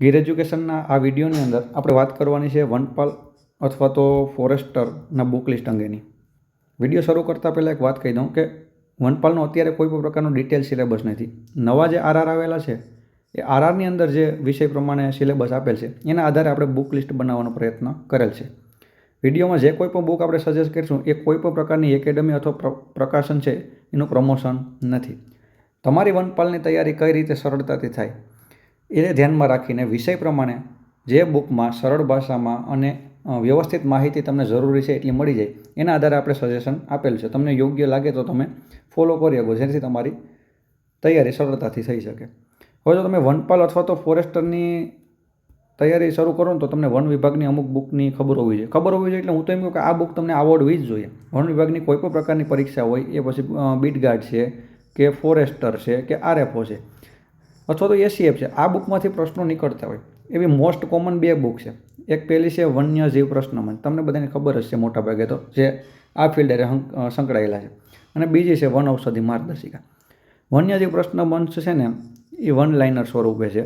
ગીર એજ્યુકેશનના આ વિડીયોની અંદર આપણે વાત કરવાની છે વનપાલ અથવા તો ફોરેસ્ટરના બુક લિસ્ટ અંગેની. વીડિયો શરૂ કરતાં પહેલાં એક વાત કહી દઉં કે વનપાલનો અત્યારે કોઈ પણ પ્રકારનો ડિટેલ સિલેબસ નથી. નવા જે આરઆર આવેલા છે, એ આરઆરની અંદર જે વિષય પ્રમાણે સિલેબસ આપેલ છે, એના આધારે આપણે બુક લિસ્ટ બનાવવાનો પ્રયત્ન કરેલ છે. વિડીયોમાં જે કોઈ પણ બુક આપણે સજેસ્ટ કરીશું, એ કોઈ પણ પ્રકારની એકેડમી અથવા પ્ર- પ્રકાશન છે, એનું પ્રમોશન નથી. તમારી વનપાલની તૈયારી કઈ રીતે સરળતાથી થાય? એને ધ્યાનમાં રાખીને વિષય પ્રમાણે જે બુકમાં સરળ ભાષામાં અને વ્યવસ્થિત માહિતી તમને જરૂરી છે એટલી મળી જાય, એના આધારે આપણે સજેશન આપેલ છે. તમને યોગ્ય લાગે તો તમે ફોલો કરી શકો, જેનાથી તમારી તૈયારી સરળતાથી થઈ શકે. હવે જો તમે વનપાલ અથવા તો ફોરેસ્ટરની તૈયારી શરૂ કરો ને તો તમને વન વિભાગની અમુક બુકની ખબર હોવી જોઈએ. ખબર હોવી જોઈએ એટલે હું તો એમ કહું કે આ બુક તમને આવડવી જ જોઈએ. વન વિભાગની કોઈ પણ પ્રકારની પરીક્ષા હોય, એ પછી બીટ ગાર્ડ છે કે ફોરેસ્ટર છે કે આરએફઓ છે અથવા તો એસીએફ છે. આ બુકમાંથી પ્રશ્નો નીકળતા હોય. એવી મોસ્ટ કોમન બે બુક છે. એક પહેલી છે વન્ય જીવ પ્રશ્નમન. તમને બધાને ખબર જ છે મોટા ભાગે તો, જે આ ફિલ્ડ સંકળાયેલા છે. અને બીજી છે વન ઔષધિ માર્ગદર્શિકા. વન્યજીવ પ્રશ્ન મંચ છે ને, એ વન લાઇનર સ્વરૂપે છે.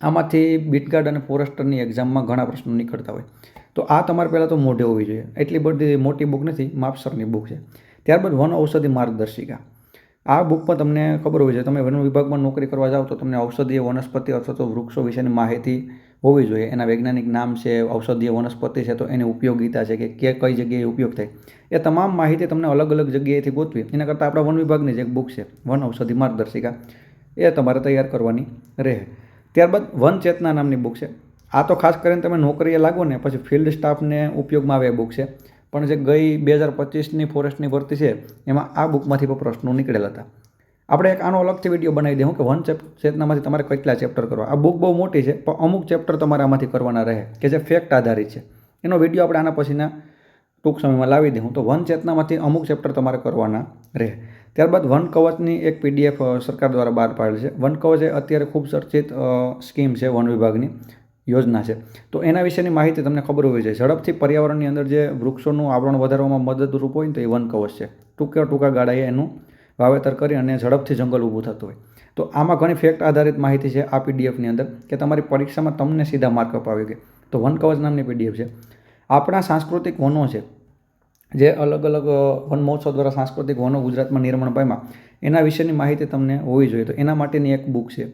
આમાંથી બીટગાર્ડ અને ફોરેસ્ટરની એક્ઝામમાં ઘણા પ્રશ્નો નીકળતા હોય. તો આ તમારે પહેલાં તો મોઢે હોવી જોઈએ. એટલી બધી મોટી બુક નથી, માપસરની બુક છે. ત્યારબાદ વન ઔષધિ માર્ગદર્શિકા. આ બુકમાં તમને ખબર હોવી જોઈએ. તમે વન વિભાગમાં નોકરી કરવા જાઓ તો તમને ઔષધીય વનસ્પતિ અથવા તો વૃક્ષો વિશેની માહિતી હોવી જોઈએ. એના વૈજ્ઞાનિક નામ છે, ઔષધીય વનસ્પતિ છે, તો એની ઉપયોગિતા છે કે કે કઈ જગ્યાએ ઉપયોગ થાય. એ તમામ માહિતી તમને અલગ અલગ જગ્યાએથી ગોતવી. એના કરતાં આપણા વન વિભાગની જે બુક છે, વન ઔષધિ માર્ગદર્શિકા. એ તમારે તૈયાર કરવાની રહે. ત્યારબાદ વન ચેતના નામની બુક છે. આ તો ખાસ કરીને તમે નોકરીએ લાગો ને, પછી ફિલ્ડ સ્ટાફને ઉપયોગમાં આવે એ બુક છે. પણ જે ગઈ બે હજાર પચીસની ફોરેસ્ટની ભરતી છે, એમાં આ બુકમાંથી પણ પ્રશ્નો નીકળેલા હતા. આપણે એક આનો અલગથી વીડિયો બનાવી દઉં કે વન ચેપ ચેતનામાંથી તમારે કેટલા ચેપ્ટર કરવા? આ બુક બહુ મોટી છે, પણ અમુક ચેપ્ટર તમારે આમાંથી કરવાના રહે, કે જે ફેક્ટ આધારિત છે. એનો વીડિયો આપણે આના પછીના ટૂંક સમયમાં લાવી દઉં તો વન ચેતનામાંથી અમુક ચેપ્ટર તમારે કરવાના રહે. ત્યારબાદ વન કવચની એક પીડીએફ સરકાર દ્વારા બહાર પાડેલી છે. વન કવચ એ અત્યારે ખૂબ ચર્ચિત સ્કીમ છે, વન વિભાગની. યોજના છે. તો એના વિશેની માહિતી તમને ખબર હોવી જોઈએ. ઝડપથી પર્યાવરણની અંદર જે વૃક્ષોનું આવરણ વધારવામાં મદદરૂપ હોય ને તો એ વન કવચ છે. ટૂંકા ટૂંકા ગાળાએ એનું વાવેતર કરી અને ઝડપથી જંગલ ઊભું થતું હોય. તો આમાં ઘણી ફેક્ટ આધારિત માહિતી છે આ પીડીએફની અંદર કે તમારી પરીક્ષામાં તમને સીધા માર્ક અપાવી ગઈ. તો વન કવચ નામની પીડીએફ છે. આપણા સાંસ્કૃતિક વનો છે. જે અલગ અલગ વન મહોત્સવ દ્વારા સાંસ્કૃતિક વનો ગુજરાતમાં નિર્માણ પામ્યા. એના વિશેની માહિતી તમને હોવી જોઈએ. તો એના માટેની એક બુક છે.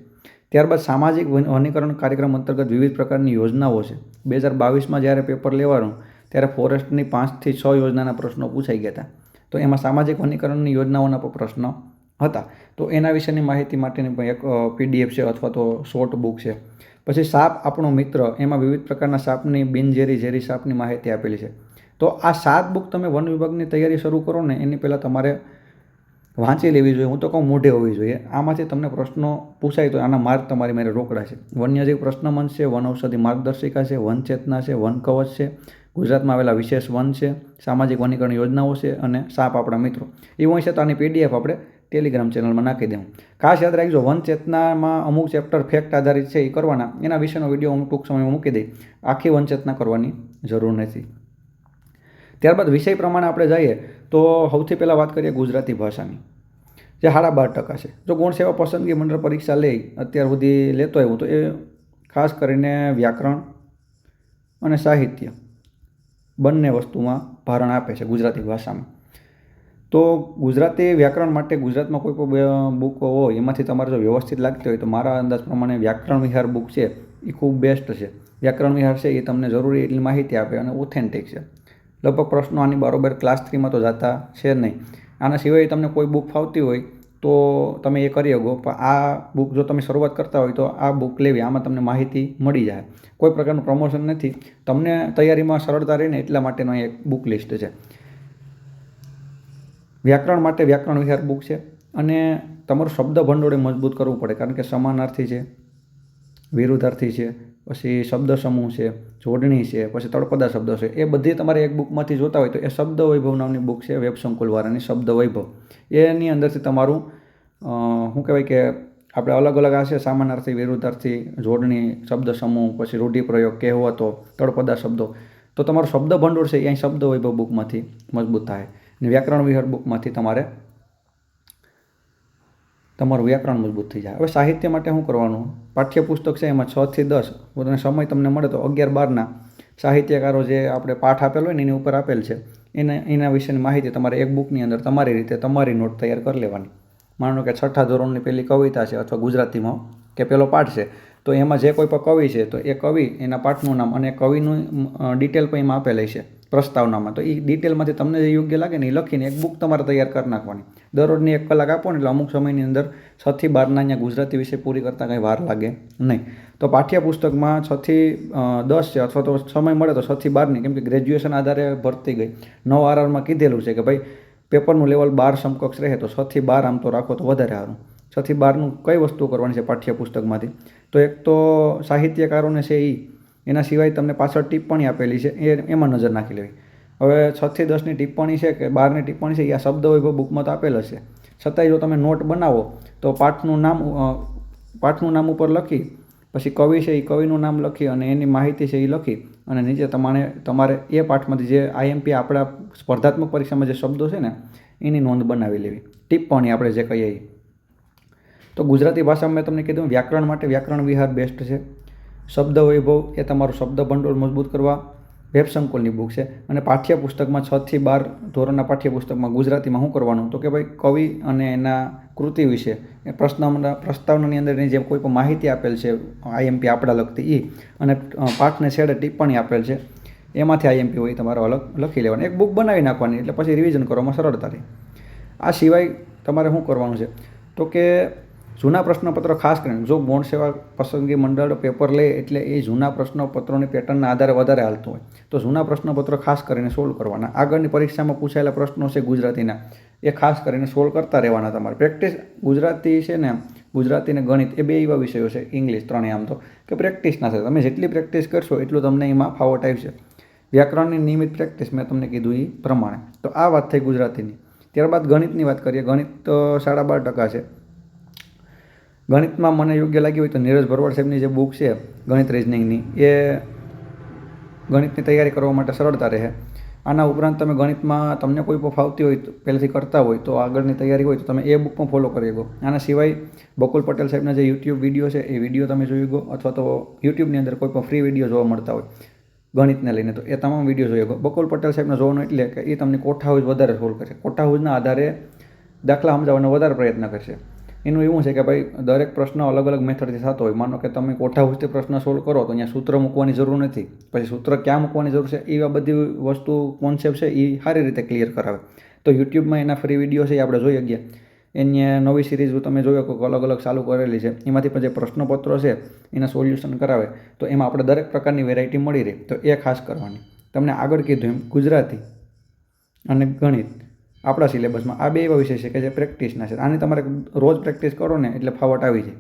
ત્યારબાદ સામાજિક વનીકરણ કાર્યક્રમ અંતર્ગત વિવિધ પ્રકારની યોજનાઓ છે. બે હજાર બાવીસમાં જ્યારે પેપર લેવાનું ત્યારે ફોરેસ્ટની પાંચથી છ યોજનાના પ્રશ્નો પૂછાઈ ગયા હતા. તો એમાં સામાજિક વનીકરણની યોજનાઓના પણ પ્રશ્નો હતા. તો એના વિશેની માહિતી માટેની એક પીડીએફ છે અથવા તો શોર્ટ બુક છે. પછી સાપ આપણો મિત્ર, એમાં વિવિધ પ્રકારના સાપની બિનઝેરી ઝેરી સાપની માહિતી આપેલી છે. તો આ સાત બુક તમે વન વિભાગની તૈયારી શરૂ કરો ને, એની પહેલાં તમારે વાંચી લેવી જોઈએ, હું તો કહું મોઢે હોવી જોઈએ. આમાંથી તમને પ્રશ્નો પૂછાય તો આના માર્ગ તમારી મારે રોકડા છે. વન્યજીવ પ્રશ્ન મંચ છે, વન ઔષધિ માર્ગદર્શિકા છે, વન ચેતના છે, વન કવચ છે. ગુજરાતમાં આવેલા વિશેષ વન છે, સામાજિક વનીકરણ યોજનાઓ છે અને સાપ આપણા મિત્રો. એ હોય તો આની પીડીએફ આપણે ટેલિગ્રામ ચેનલમાં નાખી દઉં ખાસ યાદ રાખજો, વન ચેતનામાં અમુક ચેપ્ટર ફેક્ટ આધારિત છે એ કરવાના. એના વિશેનો વીડિયો હું ટૂંક સમયમાં મૂકી દઈ આખી વન ચેતના કરવાની જરૂર નથી. ત્યારબાદ વિષય પ્રમાણે આપણે જઈએ. તો સૌથી પહેલાં વાત કરીએ ગુજરાતી ભાષાની, જે સાડા બાર ટકા છે. જો ગુણ સેવા પસંદગી મંડળ પરીક્ષા લઈ અત્યાર સુધી લેતો આવ્યો તો એ ખાસ કરીને વ્યાકરણ અને સાહિત્ય બંને વસ્તુમાં ભારણ આપે છે ગુજરાતી ભાષામાં. તો ગુજરાતી વ્યાકરણ માટે ગુજરાતમાં કોઈ પણ બુકો હોય, એમાંથી તમારે જો વ્યવસ્થિત લાગતી હોય તો મારા અંદાજ પ્રમાણે વ્યાકરણ વિહાર બુક છે એ ખૂબ બેસ્ટ છે. વ્યાકરણ વિહાર છે એ તમને જરૂરી એટલી માહિતી આપે અને ઓથેન્ટિક છે. લગભગ પ્રશ્નો આની બરોબર ક્લાસ થ્રીમાં તો જતા છે નહીં. આના સિવાય તમને કોઈ બુક ફાવતી હોય તો તમે એ કરી શકો, પણ આ બુક જો તમે શરૂઆત કરતા હોય તો આ બુક લેવી, આમાં તમને માહિતી મળી જાય. કોઈ પ્રકારનું પ્રમોશન નથી. તમને તૈયારીમાં સરળતા રહે ને એટલા માટેનો એક બુક લિસ્ટ છે. વ્યાકરણ માટે વ્યાકરણ વિહાર બુક છે અને તમારું શબ્દ ભંડોળે મજબૂત કરવું પડે, કારણ કે સમાનાર્થી છે, વિરુદ્ધાર્થી છે. પછી શબ્દ સમૂહ છે, જોડણી છે, પછી તળપદા શબ્દો છે, એ બધી તમારે એક બુકમાંથી જોતા હોય તો એ શબ્દ વૈભવ નામની બુક છે, વેબ સંકુલવાળાની શબ્દ વૈભવ. એની અંદરથી તમારું શું કહેવાય કે આપણે અલગ અલગ આશે સામાનાર્થી, વિરુદ્ધાર્થી, જોડણી, શબ્દ સમૂહ, પછી રૂઢિપ્રયોગ, કહેવતો, તળપદા શબ્દો, તો તમારો શબ્દ ભંડોળ છે, એ શબ્દ વૈભવ બુકમાંથી મજબૂત થાય. અને વ્યાકરણ વિહાર બુકમાંથી તમારે તમારું વ્યાકરણ મજબૂત થઈ જાય. હવે સાહિત્ય માટે શું કરવાનું? પાઠ્યપુસ્તક છે, એમાં છથી દસ. પોતાને સમય તમને મળે તો અગિયાર બારના સાહિત્યકારો જે આપણે પાઠ આપેલો હોય ને, એની ઉપર આપેલ છે. એને, એના વિશેની માહિતી તમારે એક બુકની અંદર તમારી રીતે તમારી નોટ તૈયાર કરી લેવાની. માનો કે છઠ્ઠા ધોરણની પેલી કવિતા છે અથવા ગુજરાતીમાં, કે પેલો પાઠ છે, તો એમાં જે કોઈ પણ કવિ છે, તો એ કવિ એના પાઠનું નામ અને કવિનું ડિટેલ પણ એમાં આપેલી છે. પ્રસ્તાવનામાં. તો એ ડિટેલમાંથી તમને જે યોગ્ય લાગે ને એ લખીને એક બુક તમારે તૈયાર કરી નાખવાની. દરરોજની એક કલાક આપો ને એટલે અમુક સમયની અંદર છથી બારના અહીંયા ગુજરાતી વિષય પૂરી કરતાં કંઈ વાર લાગે નહીં. તો પાઠ્યપુસ્તકમાં છથી દસ છે અથવા તો સમય મળે તો છથી બારની, કેમ કે ગ્રેજ્યુએશન આધારે ભરતી ગઈ. નવ આરઆરમાં કીધેલું છે કે ભાઈ, પેપરનું લેવલ બાર સમકક્ષ રહે તો છથી બાર આમ તો રાખો તો વધારે સારું. છથી બારનું કઈ વસ્તુ કરવાની છે પાઠ્યપુસ્તકમાંથી? તો એક તો સાહિત્યકારોને છે એ એના સિવાય તમને પાછળ ટિપ્પણી આપેલી છે, એ એમાં નજર નાખી લેવી. હવે છથી દસની ટિપ્પણી છે કે બારની ટિપ્પણી છે, એ આ શબ્દ વૈભવ બુકમાં તો આપેલ હશે છતાંય જો તમે નોટ બનાવો, તો પાઠનું નામ પાઠનું નામ ઉપર લખી, પછી કવિ છે એ કવિનું નામ લખી અને એની માહિતી છે એ લખી અને નીચે તમારે તમારે એ પાઠમાંથી જે આઈએમપી આપણા સ્પર્ધાત્મક પરીક્ષામાં જે શબ્દો છે ને, એની નોંધ બનાવી લેવી. ટિપ્પણી આપણે જે કહીએ તો ગુજરાતી ભાષામાં મેં તમને કીધું, વ્યાકરણ માટે વ્યાકરણ વિહાર બેસ્ટ છે. શબ્દ વૈભવ એ તમારું શબ્દ ભંડોળ મજબૂત કરવા વેબ સંકુલની બુક છે. અને પાઠ્યપુસ્તકમાં છથી બાર ધોરણના પાઠ્યપુસ્તકમાં ગુજરાતીમાં શું કરવાનું? તો કે ભાઈ કવિ અને એના કૃતિ વિશે. એ પ્રશ્નના પ્રસ્તાવનાની અંદરની જે કોઈ પણ માહિતી આપેલ છે આઈએમપી આપણા લગતી એ અને પાઠને છેડે ટિપ્પણી આપેલ છે. એમાંથી આઈએમપી હોય તમારે અલગ, લખી લેવાની. એક બુક બનાવી નાખવાની, એટલે પછી રિવિઝન કરવામાં સરળતા રહે આ સિવાય તમારે શું કરવાનું છે? તો કે જૂના પ્રશ્નપત્રો ખાસ કરીને, જો ગૌણ સેવા પસંદગી મંડળ પેપર લે એટલે એ જૂના પ્રશ્નપત્રોની પેટર્નના આધારે વધારે હાલતું હોય. તો જૂના પ્રશ્નપત્રો ખાસ કરીને સોલ્વ કરવાના. આગળની પરીક્ષામાં પૂછાયેલા પ્રશ્નો છે ગુજરાતીના. એ ખાસ કરીને સોલ્વ કરતા રહેવાના તમારે. પ્રેક્ટિસ ગુજરાતી છે ને, ગુજરાતી ને ગણિત એ બે એવા વિષયો છે, ઇંગ્લિશ ત્રણેય આમ તો, કે પ્રેક્ટિસના છે. તમે જેટલી પ્રેક્ટિસ કરશો એટલું તમને એમાં ફાવટ આવશે વ્યાકરણની નિયમિત પ્રેક્ટિસ મેં તમને કીધું એ પ્રમાણે. તો આ વાત થઈ ગુજરાતીની. ત્યારબાદ ગણિતની વાત કરીએ. ગણિત સાડા બાર ટકા છે. ગણિતમાં મને યોગ્ય લાગી હોય તો નીરજ ભરવાડ સાહેબની જે બુક છે, ગણિત રિઝનિંગની એ ગણિતની તૈયારી કરવા માટે સરળતા રહે. આના ઉપરાંત તમે ગણિતમાં તમને કોઈ પણ ફાવતી હોય તો પહેલેથી કરતા હોય તો આગળની તૈયારી હોય તો તમે એ બુક પણ ફોલો કરી શકો. આના સિવાય બકુલ પટેલ સાહેબના જે યુટ્યુબ વીડિયો છે, એ વીડિયો તમે જોઈ ગો અથવા તો યુટ્યુબની અંદર કોઈ પણ ફ્રી વીડિયો જોવા મળતા હોય, ગણિતને લઈને તો એ તમામ વીડિયો જોઈ ગયો બકુલ પટેલ સાહેબને જોવાનું એટલે કે એ તમને કોઠા હાઉસ વધારે સોલ્વ કરશે. કોઠા હાઉસના આધારે દાખલા સમજાવવાનો વધારે પ્રયત્ન કરશે. એનું એવું છે કે ભાઈ, દરેક પ્રશ્ન અલગ અલગ મેથડથી થતો હોય. માનો કે તમે કોઠા હુસ્તી પ્રશ્ન સોલ્વ કરો, તો અહીંયા સૂત્ર મૂકવાની જરૂર નથી. પછી સૂત્ર ક્યાં મૂકવાની જરૂર છે? એવા બધી વસ્તુ કોન્સેપ્ટ છે એ સારી રીતે ક્લિયર કરાવે. તો યુટ્યુબમાં એના ફ્રી વીડિયો છે એ આપણે જોઈ શકીએ. એની નવી સિરીઝ તમે જોયો કે અલગ અલગ ચાલુ કરેલી છે, એમાંથી પણ જે પ્રશ્નપત્રો છે, એના સોલ્યુશન કરાવે. તો એમાં આપણે દરેક પ્રકારની વેરાયટી મળી રહે. તો એ ખાસ કરવાની. તમને આગળ કીધું એમ ગુજરાતી અને ગણિત. આપણા સિલેબસમાં. આ બે એવા વિષય છે કે જે પ્રેક્ટિસના છે. આની તમારે રોજ પ્રેક્ટિસ કરો ને એટલે ફાવટ આવી જાય.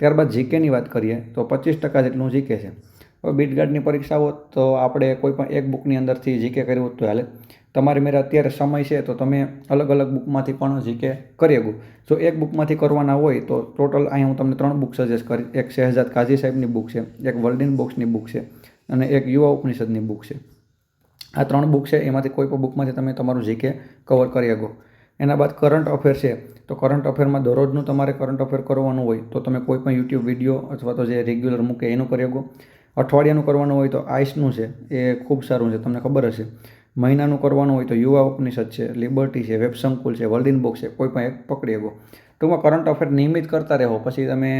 ત્યારબાદ જીકેની વાત કરીએ તો પચીસ ટકા જેટલું જીકે છે. હવે બીટગાર્ડની પરીક્ષા હોત તો આપણે કોઈ પણ એક બુકની અંદરથી જીકે કર્યું તો હાલે. તમારી મેરે અત્યારે સમય છે તો તમે અલગ અલગ બુકમાંથી પણ જીકે કરી શકો. જો એક બુકમાંથી કરવાના હોય તો ટોટલ અહીંયા હું તમને ત્રણ બુક સજેસ્ટ કરી એક શહેજાદ કાઝી સાહેબની બુક છે, એક વર્લ્ડિન બોક્સની બુક છે અને એક યુવા ઉપનિષદની બુક છે. આ ત્રણ બુક છે, એમાંથી કોઈ પણ બુકમાંથી તમે તમારું જીકે કવર કરી શકો. એના બાદ કરંટ અફેર છે, તો કરંટ અફેરમાં દરરોજનું તમારે કરંટ અફેર કરવાનું હોય, તો તમે કોઈ પણ યુટ્યુબ વીડિયો અથવા તો જે રેગ્યુલર મૂકે એનું કરી શકો. અઠવાડિયાનું કરવાનું હોય તો આઈસનું છે, એ ખૂબ સારું છે, તમને ખબર હશે. મહિનાનું કરવાનું હોય તો યુવા ઉપનિષદ છે લિબર્ટી છે વેબ સંકુલ છે વર્લ્ડ ઇન બુક છે, કોઈ પણ એક પકડી શકો. ટૂંકમાં કરંટ અફેર નિયમિત કરતા રહો, પછી તમે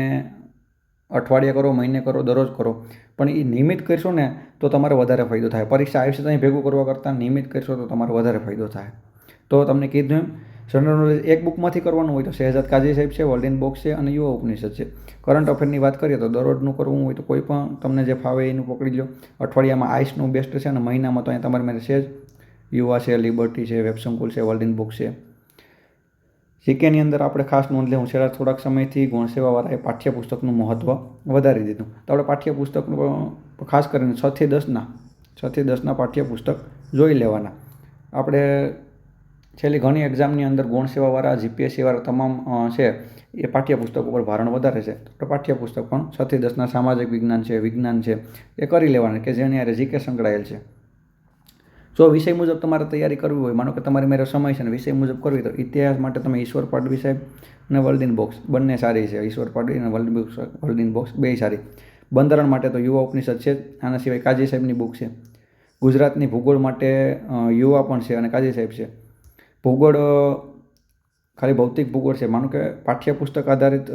અઠવાડિયા કરો, મહિને કરો, દરરોજ કરો. પણ એ નિયમિત કરશો ને તો તમારે વધારે ફાયદો થાય. પરીક્ષા આવશે તો અહીં ભેગું કરવા કરતાં નિયમિત કરશો તો તમારે વધારે ફાયદો થાય. તો તમને કીધું એમ જનરલ નોલેજ એક બુકમાંથી કરવાનું હોય તો શહેજાદ કાજી સાહેબ છે વર્લ્ડ ઇન બોક્સ છે અને યુવા ઉપનિષદ છે. કરંટ અફેરની વાત કરીએ તો દરરોજનું કરવું હોય તો કોઈ પણ તમને જે ફાવે એનું પકડી લો અઠવાડિયામાં આઈસનું બેસ્ટ છે અને મહિનામાં તો અહીંયા તમારે મારે છે જ યુવા છે લિબર્ટી છે વેબસંકુલ છે વર્લ્ડ ઇન બુક છે. જીકેની અંદર આપણે ખાસ નોંધ લેવું છેલ્લા થોડાક સમયથી ગુણસેવાવાળાએ પાઠ્યપુસ્તકનું મહત્ત્વ વધારી દીધું. તો આપણે પાઠ્યપુસ્તકનું ખાસ કરીને છથી દસના છથી દસના પાઠ્યપુસ્તક જોઈ લેવાના. આપણે છેલ્લી ઘણી એક્ઝામની અંદર ગુણ સેવાવાળા જીપીએસસીવાળા તમામ છે, એ પાઠ્યપુસ્તક ઉપર ભારણ વધારે છે. તો પાઠ્યપુસ્તક પણ છથી દસના સામાજિક વિજ્ઞાન છે વિજ્ઞાન છે, એ કરી લેવાના કે જેની યારે જીકે સંકળાયેલ છે. જો વિષય મુજબ તમારે તૈયારી કરવી હોય, માનો કે તમારી મારે સમય છે અને વિષય મુજબ કરવી તો ઇતિહાસ માટે તમે ઈશ્વર પાડવી સાહેબ અને વર્લ્ડ બોક્સ, બંને સારી છે. ઈશ્વર પાડવી અને world box world in box બે સારી. બંધારણ માટે તો યુવા ઉપનિષદ છે, આના સિવાય કાજી સાહેબની બુક છે. ગુજરાતની ભૂગોળ માટે યુવા પણ છે અને કાજી સાહેબ છે. ભૂગોળ ખાલી ભૌતિક ભૂગોળ છે. માનો કે પાઠ્યપુસ્તક આધારિત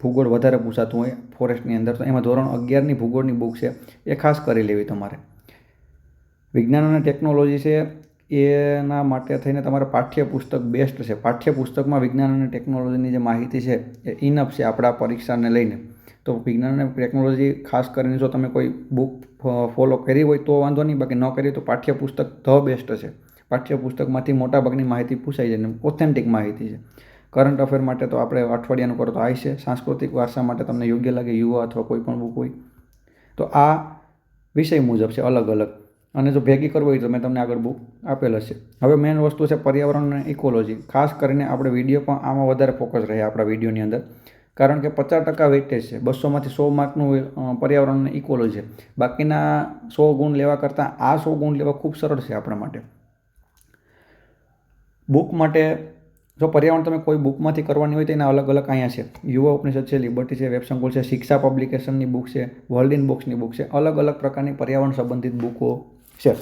ભૂગોળ વધારે પૂછાતું હોય ફોરેસ્ટની અંદર, તો એમાં ધોરણ અગિયારની ભૂગોળની બુક છે. એ ખાસ કરી લેવી તમારે. વિજ્ઞાન અને ટેકનોલોજી છે, એના માટે થઈને તમારે પાઠ્યપુસ્તક બેસ્ટ છે. પાઠ્યપુસ્તકમાં વિજ્ઞાન અને ટેકનોલોજીની જે માહિતી છે, એ ઇનફ છે આપણા પરીક્ષાને લઈને. તો વિજ્ઞાન અને ટેકનોલોજી ખાસ કરીને જો તમે કોઈ બુક ફોલો કરી હોય તો વાંધો નહીં, બાકી ન કરી તો પાઠ્યપુસ્તક ધ બેસ્ટ છે. પાઠ્યપુસ્તકમાંથી મોટાભાગની માહિતી પૂછાઈ જાય ઓથેન્ટિક માહિતી છે. કરંટ અફેર માટે તો આપણે અઠવાડિયાનું કરો તો આવી છે. સાંસ્કૃતિક વારસા માટે તમને યોગ્ય લાગે યુવા અથવા કોઈ પણ બુક હોય. તો આ વિષય મુજબ છે અલગ અલગ. અને જો ભેગી કરવી હોય તો મેં તમને આગળ બુક આપેલ છે હવે મેઇન વસ્તુ છે પર્યાવરણ અને ઇકોલોજી ખાસ કરીને આપણે વીડિયો પણ આમાં વધારે ફોકસ રહે આપણા વિડીયોની અંદર. કારણ કે પચાસ ટકા વેટેજ છે. બસોમાંથી સો માર્કનું પર્યાવરણ અને ઇકોલોજી બાકીના સો ગુણ લેવા કરતાં આ સો ગુણ લેવા ખૂબ સરળ છે આપણા માટે. બુક માટે, જો પર્યાવરણ તમે કોઈ બુકમાંથી કરવાની હોય તો એના અલગ અલગ અહીંયા છે. યુવા ઉપનિષદ છે લિબર્ટી છે વેબસંકુલ છે, શિક્ષા પબ્લિકેશનની બુક છે વર્લ્ડ ઇન બુક્સની બુક છે. અલગ અલગ પ્રકારની પર્યાવરણ સંબંધિત બુકો છે.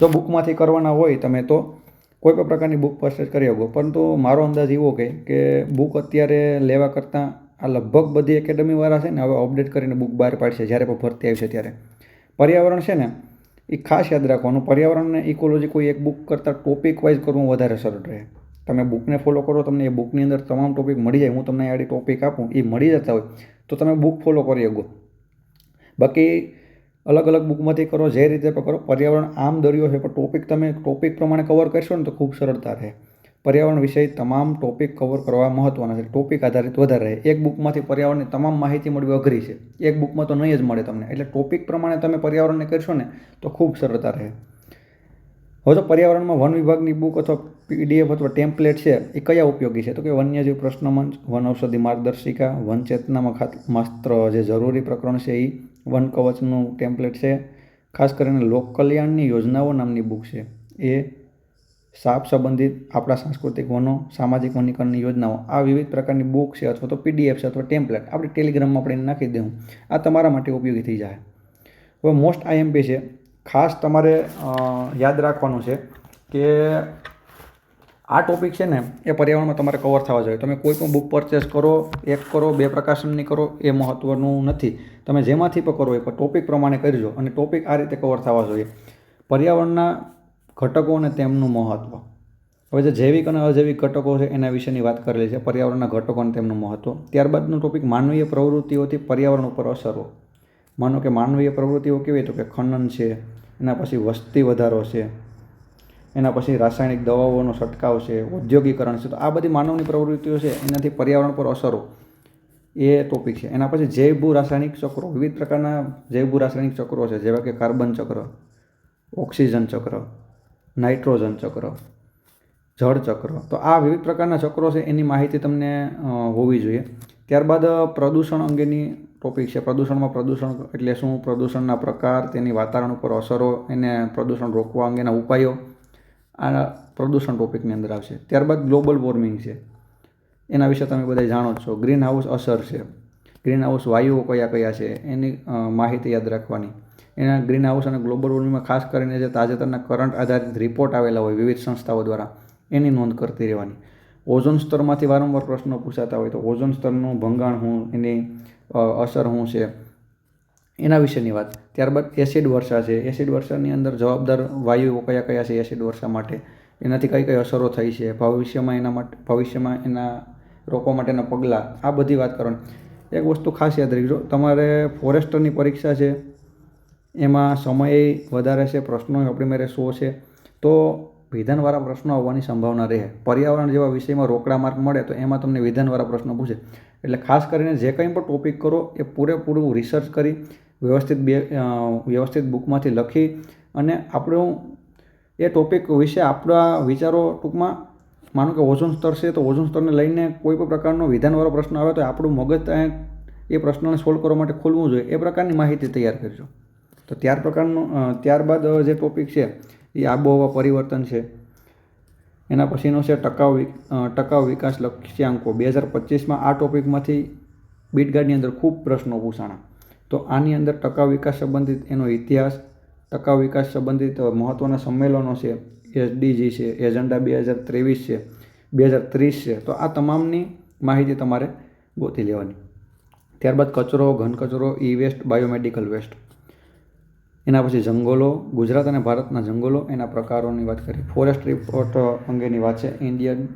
જો બુકમાંથી કરવાના હોય તમે તો કોઈ પણ પ્રકારની બુક પરચેસ કરી શકો. પરંતુ મારો અંદાજ એવો કે કે બુક અત્યારે લેવા કરતાં આ લગભગ બધી એકેડમીવાળા છે ને હવે અપડેટ કરીને બુક બહાર પાડશે જ્યારે પણ ભરતી આવી છે ત્યારે. પર્યાવરણ છે ને, એ ખાસ યાદ રાખવાનું. પર્યાવરણ અને ઇકોલોજી કોઈ એક બુક કરતાં ટોપિક વાઇઝ કરવું વધારે સરળ રહે. તમે બુકને ફોલો કરો, તમને એ બુકની અંદર તમામ ટોપિક મળી જાય. હું તમને આડી ટોપિક આપું, એ મળી જતા હોય, તો તમે બુક ફોલો કરી શકો. બાકી અલગ અલગ બુકમાંથી કરો, જે રીતે પણ કરો. પર્યાવરણ આમ દરિયો છે, પણ ટોપિક તમે ટોપિક પ્રમાણે કવર કરશો ને તો ખૂબ સરળતા રહે. પર્યાવરણ વિષય તમામ ટોપિક કવર કરવા મહત્ત્વના છે. ટોપિક આધારિત વધારે રહે. એક બુકમાંથી પર્યાવરણની તમામ માહિતી મળવી અઘરી છે. એક બુકમાં તો નહીં જ મળે તમને. એટલે ટોપિક પ્રમાણે તમે પર્યાવરણને કરશો ને તો ખૂબ સરળતા રહે. હવે તો પર્યાવરણમાં વન વિભાગની બુક અથવા પીડીએફ અથવા ટેમ્પલેટ છે, એ કયા ઉપયોગી છે? તો કે વન્યજીવ પ્રશ્નમંચ વન ઔષધિ માર્ગદર્શિકા વન ચેતનામાં ખાત, માત્ર જે જરૂરી પ્રકરણ છે એ વન કવચનું ટેમ્પલેટ છે. ખાસ કરીને લોક કલ્યાણની યોજનાઓ નામની બુક છે. એ સાપ સંબંધિત આપણા સાંસ્કૃતિક વનો, સામાજિક વનીકરણની યોજનાઓ, આ વિવિધ પ્રકારની બુક છે અથવા તો પીડીએફ છે અથવા ટેમ્પલેટ, આપણે ટેલિગ્રામમાં આપણે નાખી દઉં આ તમારા માટે ઉપયોગી થઈ જાય. હવે મોસ્ટ આઈએમપી છે. ખાસ તમારે યાદ રાખવાનું છે કે આ ટોપિક છે ને એ પર્યાવરણમાં તમારે કવર થવા જોઈએ. તમે કોઈ પણ બુક પરચેસ કરો, એક કરો, બે પ્રકાશનની કરો, એ મહત્ત્વનું નથી. તમે જેમાંથી પણ કરો એ પણ ટોપિક પ્રમાણે કરજો અને ટોપિક આ રીતે કવર થવા જોઈએ. પર્યાવરણના ઘટકો અને તેમનું મહત્ત્વ હવે જે જૈવિક અને અજૈવિક ઘટકો છે એના વિશેની વાત કરેલી છે. પર્યાવરણના ઘટકો અને તેમનું મહત્ત્વ ત્યારબાદનું ટોપિક માનવીય પ્રવૃત્તિઓથી પર્યાવરણ ઉપર અસરો માનો કે માનવીય પ્રવૃત્તિઓ કેવી તો કે ખનન છે, એના પછી વસ્તી વધારો છે એના પછી રાસાયણિક દવાઓનો છંટકાવ છે, ઔદ્યોગિકરણ છે, તો આ બધી માનવની પ્રવૃત્તિઓ છે, એનાથી પર્યાવરણ પર અસરો એ ટોપિક છે. એના પછી જૈવ ભૂ રાસાયણિક ચક્રો, વિવિધ પ્રકારના જૈવ ભૂ રાસાયણિક ચક્રો છે, જેવા કે કાર્બન ચક્ર, ઓક્સિજન ચક્ર, નાઇટ્રોજન ચક્ર, જળ ચક્ર. તો આ વિવિધ પ્રકારના ચક્રો છે, એની માહિતી તમને હોવી જોઈએ. ત્યારબાદ પ્રદૂષણ અંગેની ટોપિક છે. પ્રદૂષણમાં પ્રદૂષણ એટલે શું? પ્રદૂષણના પ્રકાર, તેની વાતાવરણ ઉપર અસરો, એને પ્રદૂષણ રોકવા અંગેના ઉપાયો આ પ્રદૂષણ ટોપિકની અંદર આવશે. ત્યારબાદ ગ્લોબલ વોર્મિંગ છે. એના વિશે તમે બધા જાણો જ છો. ગ્રીન હાઉસ અસર છે. ગ્રીન હાઉસ વાયુઓ કયા કયા છે એની માહિતી યાદ રાખવાની. એના ગ્રીન હાઉસ અને ગ્લોબલ વોર્મિંગમાં ખાસ કરીને જે તાજેતરના કરંટ આધારિત રિપોર્ટ આવેલા હોય વિવિધ સંસ્થાઓ દ્વારા, એની નોંધ કરતી રહેવાની. ઓઝોન સ્તરમાંથી વારંવાર પ્રશ્નો પૂછાતા હોય તો ઓઝોન સ્તરનું ભંગાણ શું એની અસર શું છે? એના વિશેની વાત. ત્યારબાદ એસિડ વર્ષા છે. એસિડ વર્ષાની અંદર જવાબદાર વાયુઓ કયા કયા છે એસિડ વર્ષા માટે? એનાથી કઈ કઈ અસરો થઈ છે? ભવિષ્યમાં એના માટે, ભવિષ્યમાં એના રોકવા માટેના પગલાં? આ બધી વાત કરવાની. એક વસ્તુ ખાસ યાદ રાખજો. તમારે ફોરેસ્ટરની પરીક્ષા છે. એમાં સમય વધારે છે, પ્રશ્નો આપણી મેરે સો છે. તો વિધાનવાળા પ્રશ્નો આવવાની સંભાવના રહે. પર્યાવરણ જેવા વિષયમાં રોકડા માર્ક મળે તો એમાં તમને વિધાનવાળા પ્રશ્નો પૂછે. એટલે ખાસ કરીને જે કંઈ પણ ટોપિક કરો, એ પૂરેપૂરું રિસર્ચ કરી વ્યવસ્થિત બે વ્યવસ્થિત બુકમાંથી લખી અને આપણું એ ટોપિક વિશે આપણા વિચારો ટૂંકમાં, માનો કે ઓઝોન સ્તર છે તો ઓઝોન સ્તરને લઈને કોઈ પણ પ્રકારનો વિધાનવાળો પ્રશ્ન આવે તો આપણું મગજ ત્યાં એ પ્રશ્નને સોલ્વ કરવા માટે ખોલવું જોઈએ. એ પ્રકારની માહિતી તૈયાર કરજો. તો ત્યાર પ્રકારનો ત્યારબાદ જે ટોપિક છે એ આબોહવા પરિવર્તન છે. એના પછીનો છે ટકાઉ ટકાઉ વિકાસ લક્ષ્યાંકો. બે હજાર પચીસમાં આ ટોપિકમાંથી બીટગાર્ડની અંદર ખૂબ પ્રશ્નો પૂછાણા. તો આની અંદર ટકાઉ વિકાસ સંબંધિત એનો ઇતિહાસ, ટકાઉ વિકાસ સંબંધિત મહત્ત્વના સંમેલનો છે, એસડીજી છે, એજન્ડા બે હજાર ત્રેવીસ છે, બે હજાર ત્રીસ છે, તો આ તમામની માહિતી તમારે ગોતી લેવાની. ત્યારબાદ કચરો ઘન કચરો ઈ વેસ્ટ બાયોમેડિકલ વેસ્ટ. એના પછી જંગલો, ગુજરાત અને ભારતના જંગલો, એના પ્રકારોની વાત કરીએ. ફોરેસ્ટ રિપોર્ટ અંગેની વાત છે. Indian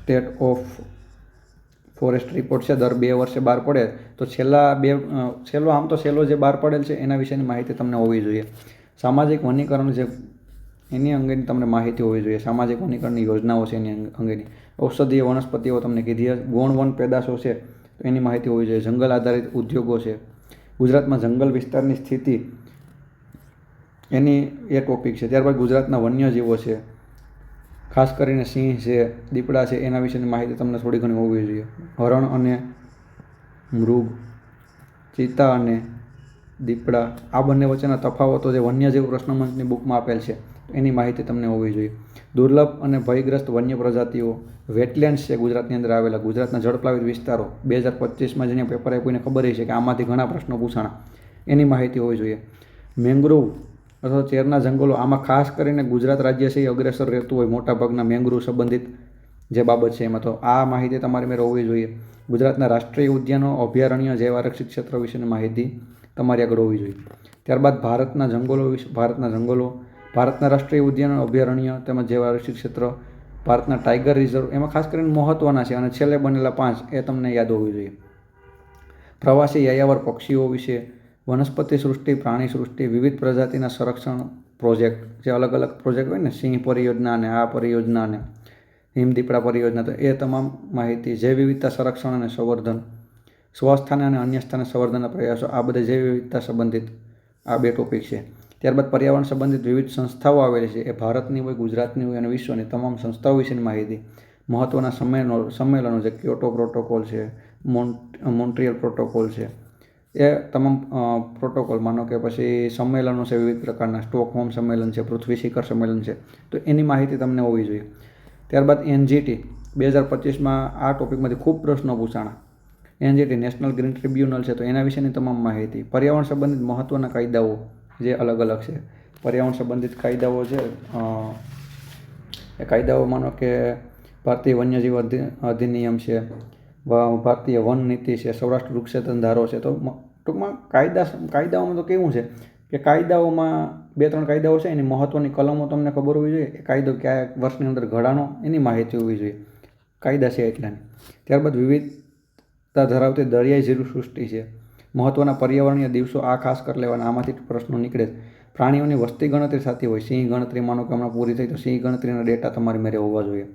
state of forest report છે, દર બે વર્ષે બહાર પડે. તો છેલ્લા બે છેલ્લો, આમ તો છેલ્લો જે બહાર પડેલ છે, એના વિશેની માહિતી તમને હોવી જોઈએ. સામાજિક વનીકરણ જે, એની અંગેની તમને માહિતી હોવી જોઈએ. સામાજિક વનીકરણની યોજનાઓ છે એની અંગેની. ઔષધીય વનસ્પતિઓ તમને કીધી. ગૌણ વન પેદાશો છે, તો એની માહિતી હોવી જોઈએ. જંગલ આધારિત ઉદ્યોગો છે. ગુજરાતમાં જંગલ વિસ્તારની સ્થિતિ, એની એ ટોપિક છે. ત્યારબાદ ગુજરાતના વન્યજીવો છે. ખાસ કરીને સિંહ છે, દીપડા છે, એના વિશેની માહિતી તમને થોડી ઘણી હોવી જોઈએ. હરણ અને મૃગ ચિત્તા અને દીપડા, આ બંને વચ્ચેના તફાવતો જે વન્યજીવ પ્રશ્ન મંચની બુકમાં આપેલ છે, એની માહિતી તમને હોવી જોઈએ. દુર્લભ અને ભયગ્રસ્ત વન્ય પ્રજાતિઓ વેટલેન્ડ્સ છે ગુજરાતની અંદર આવેલા. ગુજરાતના જળપ્લાવિત વિસ્તારો, બે હજાર પચીસમાં જેને પેપર આપ્યું એને ખબર છે કે આમાંથી ઘણા પ્રશ્નો પૂછાણા. એની માહિતી હોવી જોઈએ. મેંગ્રોવ અથવા ચેરના જંગલો આમાં ખાસ કરીને ગુજરાત રાજ્ય છે એ અગ્રેસર રહેતું હોય, મોટાભાગના મેંગ્રુવ સંબંધિત જે બાબત છે એમાં તો આ માહિતી તમારી મેં હોવી જોઈએ. ગુજરાતના રાષ્ટ્રીય ઉદ્યાનો, અભયારણ્ય જેવા આરક્ષિત ક્ષેત્ર વિશેની માહિતી તમારી આગળ હોવી જોઈએ. ત્યારબાદ ભારતના જંગલો વિશે, ભારતના જંગલો, ભારતના રાષ્ટ્રીય ઉદ્યાનો, અભયારણ્ય તેમજ જેવા આરક્ષિત ક્ષેત્ર, ભારતના ટાઈગર રિઝર્વ એમાં ખાસ કરીને મહત્ત્વના છે અને છેલ્લે બનેલા પાંચ એ તમને યાદ હોવી જોઈએ. પ્રવાસી યાયાવર પક્ષીઓ વિશે વનસ્પતિ સૃષ્ટિ, પ્રાણી સૃષ્ટિ, વિવિધ પ્રજાતિના સંરક્ષણ પ્રોજેક્ટ, જે અલગ અલગ પ્રોજેક્ટ હોય ને, સિંહ પરિયોજના અને આ પરિયોજના અને હિમદીપડા પરિયોજના, તો એ તમામ માહિતી, જૈવ વિવિધતા સંરક્ષણ અને સંવર્ધન સ્વસ્થાને અને અન્ય સ્થાને સંવર્ધનના પ્રયાસો, આ બધા જૈવ વિવિધતા સંબંધિત આ બે ટોપિક છે. ત્યારબાદ પર્યાવરણ સંબંધિત વિવિધ સંસ્થાઓ આવેલી છે. એ ભારતની હોય, ગુજરાતની હોય અને વિશ્વની તમામ સંસ્થાઓ વિશેની માહિતી. મહત્ત્વના સંમેલનો સંમેલનો છે. ક્યોટો પ્રોટોકોલ છે, મોન્ટ, મોન્ટ્રિયલ પ્રોટોકોલ છે. એ તમામ પ્રોટોકોલ માનો કે પછી સંમેલનો છે, વિવિધ પ્રકારના સ્ટોકહોમ સંમેલન છે, પૃથ્વી શિખર સંમેલન છે, તો એની માહિતી તમને હોવી જોઈએ. ત્યારબાદ એનજીટી બે હજાર પચીસમાં આ ટોપિકમાંથી ખૂબ પ્રશ્નો પૂછાણા. એનજીટી નેશનલ ગ્રીન ટ્રિબ્યુનલ છે, તો એના વિશેની તમામ માહિતી. પર્યાવરણ સંબંધિત મહત્ત્વના કાયદાઓ જે અલગ અલગ છે. પર્યાવરણ સંબંધિત કાયદાઓ છે એ કાયદાઓ માનો કે ભારતીય વન્યજીવ અધિ- અધિનિયમ છે ભારતીય વન નીતિ છે, સૌરાષ્ટ્ર વૃક્ષેતન ધારો છે, તો ટૂંકમાં કાયદા કાયદાઓમાં તો કેવું છે કે કાયદાઓમાં બે ત્રણ કાયદાઓ છે, એની મહત્ત્વની કલમો તમને ખબર હોવી જોઈએ, એ કાયદો કયા વર્ષની અંદર ઘડાણો, એની માહિતી હોવી જોઈએ. કાયદા છે એટલાની. ત્યારબાદ વિવિધતા ધરાવતી દરિયાઈ જીવસૃષ્ટિ છે. મહત્ત્વના પર્યાવરણીય દિવસો આ ખાસ કરી લેવાના, આમાંથી પ્રશ્નો નીકળે. પ્રાણીઓની વસ્તી ગણતરી થતી હોય, સિંહ ગણતરી, માનો કે હમણાં પૂરી થઈ તો સિંહ ગણતરીના ડેટા તમારી મેરે હોવા જોઈએ.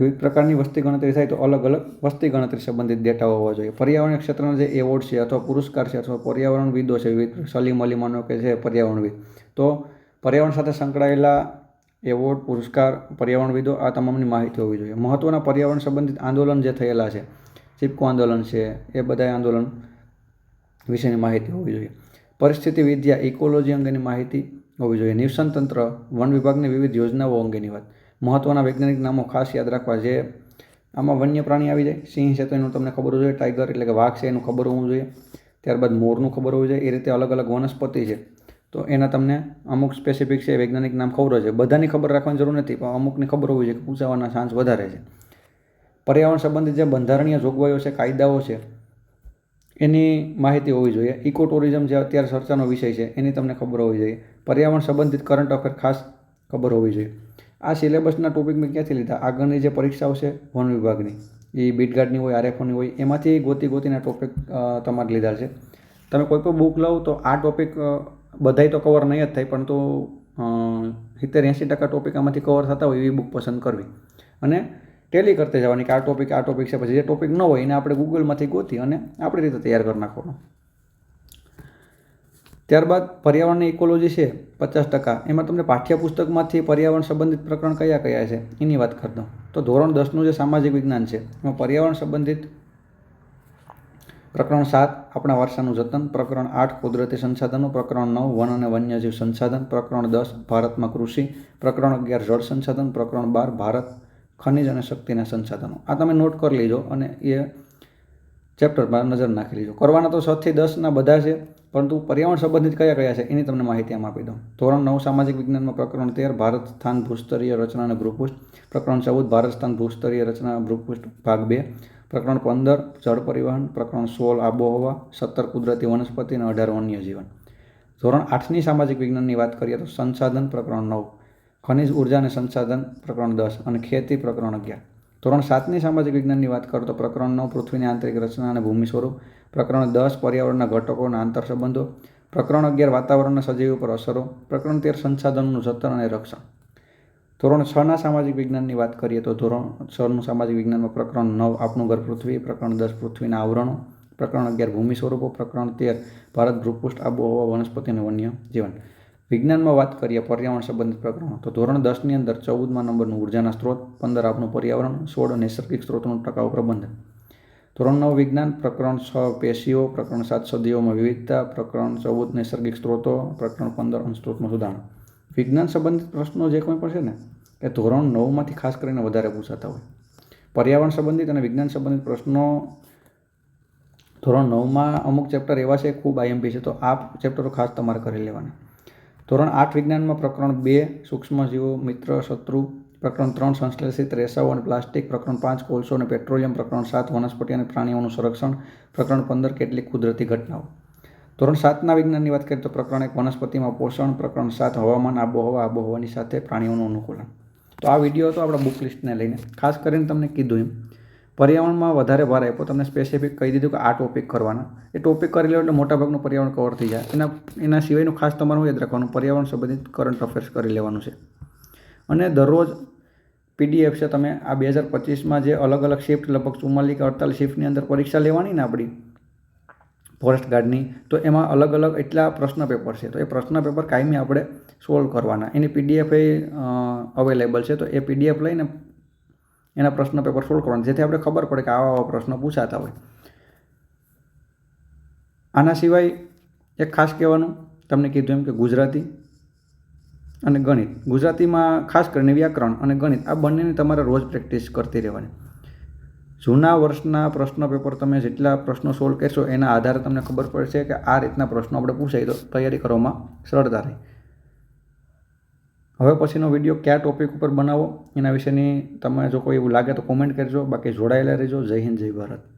વિવિધ પ્રકારની વસ્તી ગણતરી થાય તો અલગ અલગ વસ્તી ગણતરી સંબંધિત ડેટા હોવા જોઈએ. પર્યાવરણ ક્ષેત્રના જે એવોર્ડ છે અથવા પુરસ્કાર છે અથવા પર્યાવરણવિદો છે, વિવિધ સલીમ અલી માનો કે છે પર્યાવરણવિદ. તો પર્યાવરણ સાથે સંકળાયેલા એવોર્ડ પુરસ્કાર, પર્યાવરણવિદો આ તમામની માહિતી હોવી જોઈએ. મહત્ત્વના પર્યાવરણ સંબંધિત આંદોલન જે થયેલા છે, ચીપકો આંદોલન છે, એ બધા આંદોલન વિશેની માહિતી હોવી જોઈએ. પરિસ્થિતિ, વિદ્યા ઇકોલોજી અંગેની માહિતી હોવી જોઈએ. નિવસન તંત્ર વન વિભાગની વિવિધ યોજનાઓ અંગેની વાત. મહત્ત્વના વૈજ્ઞાનિક નામો ખાસ યાદ રાખવા જે આમાં વન્ય પ્રાણી આવી જાય, સિંહ છે તો એનું તમને ખબર હોવું જોઈએ, ટાઈગર એટલે કે વાઘ છે એનું ખબર હોવું જોઈએ. ત્યારબાદ મોરનું ખબર હોવું જોઈએ, એ રીતે અલગ અલગ વનસ્પતિ છે. તો એના તમને અમુક સ્પેસિફિક છે, વૈજ્ઞાનિક નામ ખબર છે. બધાની ખબર રાખવાની જરૂર નથી, પણ અમુકની ખબર હોવી જોઈએ કે પૂછાવાના ચાન્સ વધારે છે. પર્યાવરણ સંબંધિત જે બંધારણીય જોગવાઈઓ છે, કાયદાઓ છે, એની માહિતી હોવી જોઈએ. ઇકો ટુરિઝમ જે અત્યારે ચર્ચાનો વિષય છે, એની તમને ખબર હોવી જોઈએ. પર્યાવરણ સંબંધિત કરંટ અફેર ખાસ ખબર હોવી જોઈએ. આ સિલેબસના ટોપિક મેં ક્યાંથી લીધા? આગળની જે પરીક્ષાઓ છે, વન વિભાગની. એ બીટગાર્ડની હોય, આરએફઓની હોય, એમાંથી ગોતી ગોતીના ટોપિક તમારે લીધા છે. તમે કોઈ પણ બુક લો તો આ ટોપિક બધાય તો કવર નહીં જ થાય પરંતુ સિત્તેર એંસી ટકા ટોપિક આમાંથી કવર થતા હોય એવી બુક પસંદ કરવી. અને ટેલી કરते જવાની કે આ ટોપિક આ ટોપિક છે. પછી જે ટોપિક ન હોય એને આપણે ગૂગલમાંથી ગોતી અને આપણી રીતે તૈયાર કરી નાખવાનો. ત્યારબાદ પર્યાવરણની ઇકોલોજી છે. પચાસ ટકા. એમાં તમને પાઠ્યપુસ્તકમાંથી પર્યાવરણ સંબંધિત પ્રકરણ કયા કયા છે? એની વાત કરતો તો ધોરણ દસનું જે સામાજિક વિજ્ઞાન છે, એમાં પર્યાવરણ સંબંધિત પ્રકરણ સાત, આપણા વારસાનું જતન. પ્રકરણ આઠ, કુદરતી સંસાધનો. પ્રકરણ નવ, વન અને વન્યજીવ સંસાધન. પ્રકરણ દસ, ભારતમાં કૃષિ. પ્રકરણ અગિયાર, જળ સંસાધન. પ્રકરણ બાર, ભારત ખનિજ અને શક્તિના સંસાધનો. આ તમે નોટ કરી લેજો અને એ ચેપ્ટરમાં નજર નાખી લેજો. કરવાના તો છથી દસના બધા છે. પરંતુ પર્યાવરણ સંબંધિત કયા કયા છે એની તમને માહિતી આમ આપી દઉં. ધોરણ નવ સામાજિક વિજ્ઞાનમાં પ્રકરણ તેર, ભારત સ્થાન ભૂસ્તરીય રચના અને ભૂપૃષ્ઠ. પ્રકરણ ચૌદ, ભારત સ્થાન ભૂસ્તરીય રચના ભૂપૃષ્ઠ. ભાગ બે, પ્રકરણ પંદર, જળ પરિવહન. પ્રકરણ સોળ, આબોહવા. સત્તર, કુદરતી વનસ્પતિ અને અઢાર, વન્ય જીવન. ધોરણ આઠની સામાજિક વિજ્ઞાનની વાત કરીએ તો સંસાધન પ્રકરણ નવ, ખનિજ ઊર્જા અને સંસાધન પ્રકરણ દસ અને ખેતી પ્રકરણ અગિયાર. ધોરણ સાતની સામાજિક વિજ્ઞાનની વાત કરો તો પ્રકરણ નવ, પૃથ્વીની આંતરિક રચના અને ભૂમિ સ્વરૂપ. પ્રકરણ દસ પર્યાવરણના ઘટકોના આંતરસંબંધો આંતર સંબંધો પ્રકરણ અગિયાર વાતાવરણના સજીવ ઉપર અસરો, પ્રકરણ તેર સંસાધનોનું જતન અને રક્ષણ. ધોરણ છના સામાજિક વિજ્ઞાનની વાત કરીએ તો ધોરણ છનું સામાજિક વિજ્ઞાનમાં પ્રકરણ નવ આપણું ઘર પૃથ્વી, પ્રકરણ દસ પૃથ્વીના આવરણો, પ્રકરણ અગિયાર ભૂમિ સ્વરૂપો, પ્રકરણ તેર ભારત ભૂપૃષ્ઠ, આબોહવા, વનસ્પતિ અને વન્ય જીવન. વિજ્ઞાનમાં વાત કરીએ પર્યાવરણ સંબંધિત પ્રકરણો, તો ધોરણ દસની અંદર ચૌદમાં નંબરનું ઉર્જાના સ્ત્રોત, પંદર આપણું પર્યાવરણ, સોળ નૈસર્ગિક સ્ત્રોતોનું ટકાઉ પ્રબંધન. ધોરણ નવ વિજ્ઞાન, પ્રકરણ છ પેશીઓ, પ્રકરણ સાત સદીઓમાં વિવિધતા, પ્રકરણ ચૌદ નૈસર્ગિક સ્ત્રોતો, પ્રકરણ પંદર અંશસ્ત્રોતમાં સુધારણા વિજ્ઞાન સંબંધિત પ્રશ્નો જે કોઈ પણ છે ને, એ ધોરણ નવમાંથી ખાસ કરીને વધારે પૂછાતા હોય. પર્યાવરણ સંબંધિત અને વિજ્ઞાન સંબંધિત પ્રશ્નો ધોરણ નવમાં અમુક ચેપ્ટર એવા છે, ખૂબ આઈએમપી છે, તો આ ચેપ્ટરો ખાસ તમારે કરી લેવાના. ધોરણ આઠ વિજ્ઞાનમાં પ્રકરણ બે, સૂક્ષ્મજીવો મિત્ર, શત્રુ પ્રકરણ ત્રણ સંશ્લેષિત રેસાઓ અને પ્લાસ્ટિક, પ્રકરણ પાંચ કોલસો અને પેટ્રોલિયમ, પ્રકરણ સાત વનસ્પતિ અને પ્રાણીઓનું સંરક્ષણ, પ્રકરણ પંદર કેટલીક કુદરતી ઘટનાઓ. ધોરણ સાતના વિજ્ઞાનની વાત કરીએ તો પ્રકરણ એક વનસ્પતિમાં પોષણ, પ્રકરણ સાત હવામાન, આબોહવા, આબોહવાની સાથે પ્રાણીઓનું અનુકૂલન. તો આ વીડિયો હતો આપણા બુક લિસ્ટને લઈને. ખાસ કરીને તમને કીધું એમ, પર્યાવરણમાં વધારે ભાર આપ્યો. તમને સ્પેસિફિક કહી દીધું કે આ ટોપિક કરવાના. એ ટોપિક કરી લો એટલે મોટાભાગનું પર્યાવરણ કવર થઈ જાય. એના એના સિવાયનું ખાસ તમારું યાદ રાખવાનું, પર્યાવરણ સંબંધિત કરંટ અફેર્સ કરી લેવાનું છે. અને દરરોજ પીડીએફ છે, તમે આ બે હજાર પચીસમાં જે અલગ અલગ શિફ્ટ લગભગ ચુમ્માલીસ કે અડતાલીસ શિફ્ટની અંદર પરીક્ષા લેવાની ને આપણી ફોરેસ્ટ ગાર્ડની તો એમાં અલગ અલગ એટલા પ્રશ્ન પેપર છે. તો એ પ્રશ્ન પેપર કાયમી આપણે સોલ્વ કરવાના. એની પીડીએફ એ અવેલેબલ છે, તો એ પીડીએફ લઈને એના પ્રશ્ન પેપર સોલ્વ કરવાના. જેથી આપણે ખબર પડે કે આવા આવા પ્રશ્નો પૂછાતા હોય. આના સિવાય એક ખાસ કહેવાનું, તમને કીધું એમ કે ગુજરાતી અને ગણિત. ગુજરાતીમાં ખાસ કરીને વ્યાકરણ અને ગણિત, આ બંનેની તમારે રોજ પ્રેક્ટિસ કરતી રહેવાની. જૂના વર્ષના પ્રશ્ન પેપર તમે જેટલા પ્રશ્નો સોલ્વ કરશો, એના આધારે તમને ખબર પડશે કે આ રીતના પ્રશ્નો આપણે પૂછાય તો તૈયારી કરવામાં સરળતા રહે. હવે પછીનો વીડિયો કયા ટોપિક ઉપર બનાવો, એના વિશેની તમે જો કોઈ એવું લાગે તો કોમેન્ટ કરજો. બાકી જોડાયેલા રહેજો. જય હિન્દ, જય ભારત.